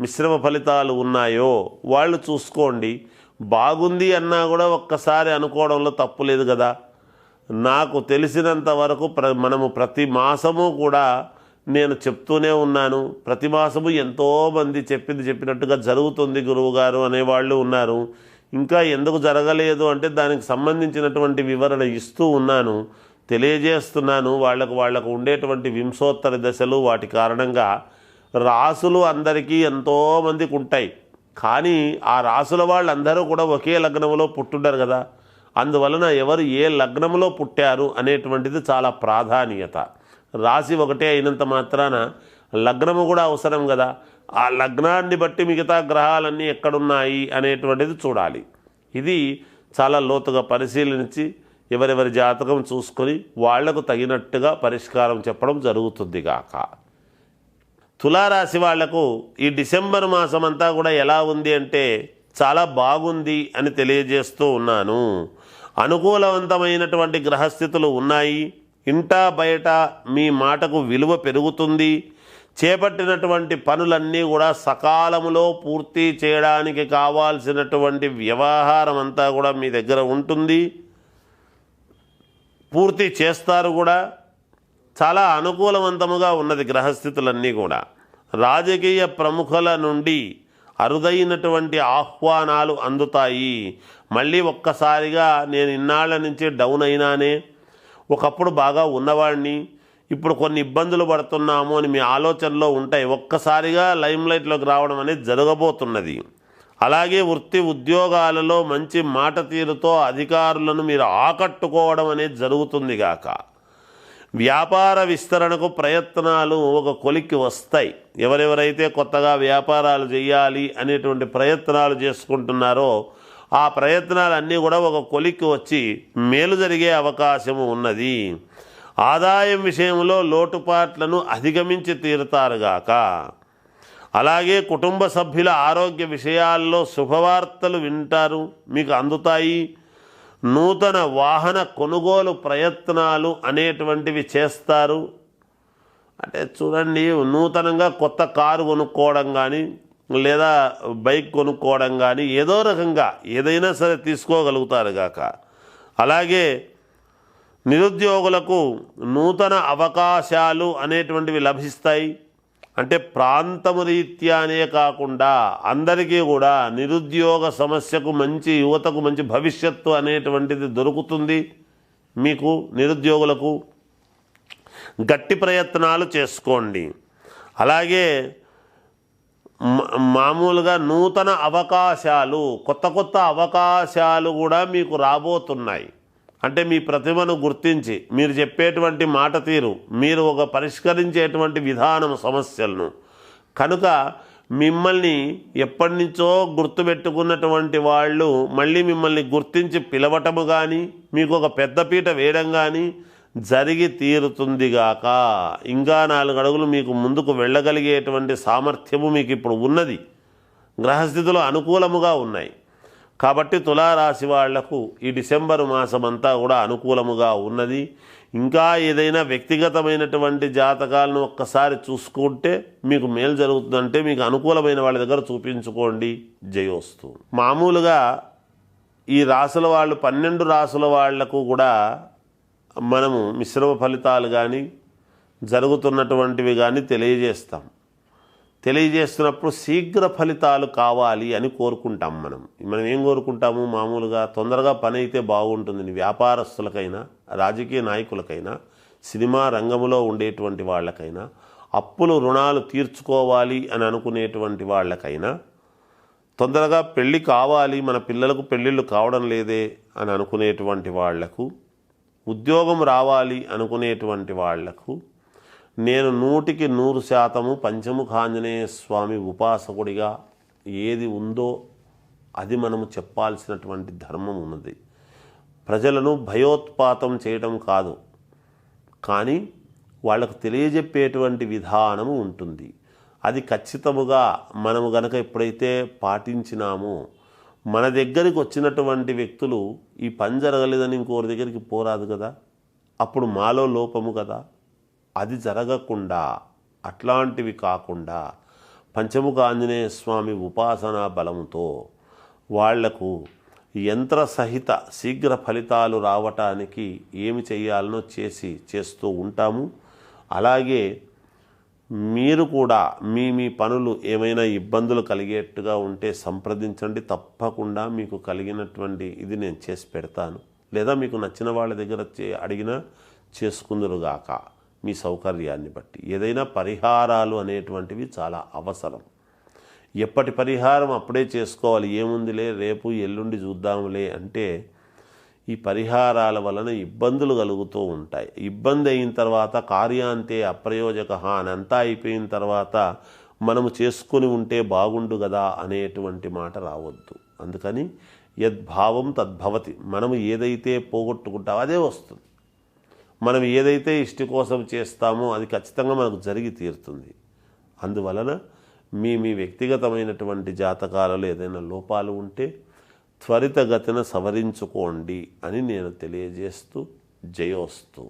మిశ్రమ ఫలితాలు ఉన్నాయో వాళ్ళు చూసుకోండి. బాగుంది అన్నా కూడా ఒక్కసారి అనుకోవడంలో తప్పు లేదు కదా. నాకు తెలిసినంత వరకు ప్ర మనము ప్రతి మాసము కూడా నేను చెప్తూనే ఉన్నాను. ప్రతి మాసము ఎంతోమంది చెప్పింది చెప్పినట్టుగా జరుగుతుంది గురువుగారు అనేవాళ్ళు ఉన్నారు. ఇంకా ఎందుకు జరగలేదు అంటే దానికి సంబంధించినటువంటి వివరణ ఇస్తూ ఉన్నాను. తెలియజేస్తున్నాను. వాళ్ళకు వాళ్ళకు ఉండేటువంటి వింశోత్తర దశలు వాటి కారణంగా రాసులు అందరికీ ఎంతోమందికి ఉంటాయి కానీ ఆ రాసుల వాళ్ళందరూ కూడా ఒకే లగ్నంలో పుట్టుండరు కదా. అందువలన ఎవరు ఏ లగ్నంలో పుట్టారు అనేటువంటిది చాలా ప్రాధాన్యత. రాశి ఒకటే అయినంత మాత్రాన లగ్నము కూడా అవసరం కదా. ఆ లగ్నాన్ని బట్టి మిగతా గ్రహాలన్నీ ఎక్కడున్నాయి అనేటువంటిది చూడాలి. ఇది చాలా లోతుగా పరిశీలించి ఎవరెవరి జాతకం చూసుకొని వాళ్ళకు తగినట్టుగా పరిష్కారం చెప్పడం జరుగుతుంది గాక. తులారాశి వాళ్ళకు ఈ డిసెంబర్ మాసం అంతా కూడా ఎలా ఉంది అంటే చాలా బాగుంది అని తెలియజేస్తూ ఉన్నాను. అనుకూలవంతమైనటువంటి గ్రహస్థితులు ఉన్నాయి. ఇంటా బయట మీ మాటకు విలువ పెరుగుతుంది. చేపట్టినటువంటి పనులన్నీ కూడా సకాలంలో పూర్తి చేయడానికి కావాల్సినటువంటి వ్యవహారం అంతా కూడా మీ దగ్గర ఉంటుంది. పూర్తి చేస్తారు కూడా. చాలా అనుకూలవంతముగా ఉన్నది గ్రహస్థితులన్నీ కూడా. రాజకీయ ప్రముఖుల నుండి అరుదైనటువంటి ఆహ్వానాలు అందుతాయి. మళ్ళీ ఒక్కసారిగా నేను ఇన్నాళ్ళ నుంచి డౌన్ అయినానే ఒకప్పుడు బాగా ఉన్నవాడిని ఇప్పుడు కొన్ని ఇబ్బందులు పడుతున్నాము అని మీ ఆలోచనలో ఉంటాయి. ఒక్కసారిగా లైమ్లైట్లోకి రావడం అనేది జరగబోతున్నది. అలాగే వృత్తి ఉద్యోగాలలో మంచి మాట తీరుతో అధికారులను మీరు ఆకట్టుకోవడం అనేది జరుగుతుంది గాక. వ్యాపార విస్తరణకు ప్రయత్నాలు ఒక కొలిక్కి వస్తాయి. ఎవరెవరైతే కొత్తగా వ్యాపారాలు చేయాలి అనేటువంటి ప్రయత్నాలు చేసుకుంటున్నారో ఆ ప్రయత్నాలన్నీ కూడా ఒక కొలిక్కి వచ్చి మేలు జరిగే అవకాశము ఉన్నది. ఆదాయం విషయంలో లోటుపాట్లను అధిగమించి తీరుతారుగాక అలాగే కుటుంబ సభ్యుల ఆరోగ్య విషయాల్లో శుభవార్తలు వింటారు. మీకు అందుతాయి. నూతన వాహన కొనుగోలు ప్రయత్నాలు అనేటువంటివి చేస్తారు. అంటే చూడండి నూతనంగా కొత్త కారు కొనుక్కోవడం కానీ లేదా బైక్ కొనుక్కోవడం కానీ ఏదో రకంగా ఏదైనా సరే తీసుకోగలుగుతారు గాక. అలాగే నిరుద్యోగులకు నూతన అవకాశాలు అనేటువంటివి లభిస్తాయి. అంటే ప్రాంతము రీత్యానే కాకుండా అందరికీ కూడా నిరుద్యోగ సమస్యకు మంచి యువతకు మంచి భవిష్యత్తు అనేటువంటిది దొరుకుతుంది. మీకు నిరుద్యోగులకు గట్టి ప్రయత్నాలు చేసుకోండి. అలాగే మా- మామూలుగా నూతన అవకాశాలు కొత్త కొత్త అవకాశాలు కూడా మీకు రాబోతున్నాయి. అంటే మీ ప్రతిభను గుర్తించి మీరు చెప్పేటువంటి మాట తీరు మీరు ఒక పరిష్కరించేటువంటి విధానం సమస్యలను. కనుక మిమ్మల్ని ఎప్పటి నుంచో గుర్తుపెట్టుకున్నటువంటి వాళ్ళు మళ్ళీ మిమ్మల్ని గుర్తించి పిలవటము కానీ మీకు ఒక పెద్దపీట వేయడం కానీ జరిగి తీరుతుందిగాక ఇంకా నాలుగు అడుగులు మీకు ముందుకు వెళ్ళగలిగేటువంటి సామర్థ్యము మీకు ఇప్పుడు ఉన్నది. గ్రహస్థితులు అనుకూలముగా ఉన్నాయి. కాబట్టి తులారాశి వాళ్ళకు ఈ డిసెంబర్ మాసమంతా కూడా అనుకూలముగా ఉన్నది. ఇంకా ఏదైనా వ్యక్తిగతమైనటువంటి జాతకాలను ఒక్కసారి చూసుకుంటే మీకు మేలు జరుగుతుందంటే మీకు అనుకూలమైన వాళ్ళ దగ్గర చూపించుకోండి. జయోస్తు. మామూలుగా ఈ రాసుల వాళ్ళు పన్నెండు రాసుల వాళ్ళకు కూడా మనము మిశ్రమ ఫలితాలు కానీ జరుగుతున్నటువంటివి కానీ తెలియజేస్తాం. తెలియజేస్తున్నప్పుడు శీఘ్ర ఫలితాలు కావాలి అని కోరుకుంటాం మనం. మనం ఏం కోరుకుంటాము? మామూలుగా తొందరగా పని అయితే బాగుంటుంది. వ్యాపారస్తులకైనా రాజకీయ నాయకులకైనా సినిమా రంగంలో ఉండేటువంటి వాళ్ళకైనా అప్పులు రుణాలు తీర్చుకోవాలి అని అనుకునేటువంటి వాళ్ళకైనా తొందరగా పెళ్ళి కావాలి మన పిల్లలకు పెళ్ళిళ్ళు కావడం లేదే అని అనుకునేటువంటి వాళ్ళకు ఉద్యోగం రావాలి అనుకునేటువంటి వాళ్ళకు నేను నూటికి నూరు శాతము పంచముఖాంజనేయ స్వామి ఉపాసకుడిగా ఏది ఉందో అది మనము చెప్పాల్సినటువంటి ధర్మం ఉన్నది. ప్రజలను భయోత్పాతం చేయడం కాదు. కానీ వాళ్ళకు తెలియజెప్పేటువంటి విధానము ఉంటుంది. అది ఖచ్చితముగా మనము గనక ఎప్పుడైతే పాటించినామో మన దగ్గరికి వచ్చినటువంటి వ్యక్తులు ఈ పని జరగలేదని ఇంకోరి దగ్గరికి పోరాదు కదా? అప్పుడు మాలో లోపము కదా? అది జరగకుండా అట్లాంటివి కాకుండా పంచముఖ ఆంజనేయ స్వామి ఉపాసనా బలముతో వాళ్ళకు యంత్ర సహిత శీఘ్ర ఫలితాలు రావటానికి ఏమి చేయాలనో చేసి చేస్తూ ఉంటాము. అలాగే మీరు కూడా మీ మీ పనులు ఏమైనా ఇబ్బందులు కలిగేట్టుగా ఉంటే సంప్రదించండి. తప్పకుండా మీకు కలిగినటువంటి ఇది నేను చేసి పెడతాను. లేదా మీకు నచ్చిన వాళ్ళ దగ్గర అడిగినా చేసుకుందరుగాక. మీ సౌకర్యాన్ని బట్టి. ఏదైనా పరిహారాలు అనేటువంటివి చాలా అవసరం. ఎప్పటి పరిహారం అప్పుడే చేసుకోవాలి. ఏముందిలే రేపు ఎల్లుండి చూద్దాములే అంటే ఈ పరిహారాల వలన ఇబ్బందులు కలుగుతూ ఉంటాయి. ఇబ్బంది అయిన తర్వాత కార్యాంతే అప్రయోజక అని అంతా అయిపోయిన తర్వాత మనము చేసుకుని ఉంటే బాగుండు కదా అనేటువంటి మాట రావద్దు. అందుకని యద్భావం తద్భవతి. మనము ఏదైతే పోగొట్టుకుంటామో అదే వస్తుంది. మనం ఏదైతే ఇష్టి కోసం చేస్తామో అది ఖచ్చితంగా మనకు జరిగి తీరుతుంది. అందువలన మీ మీ వ్యక్తిగతమైనటువంటి జాతకాలలో ఏదైనా లోపాలు ఉంటే త్వరితగతిన సవరించుకోండి అని నేను తెలియజేస్తూ జయోస్తు.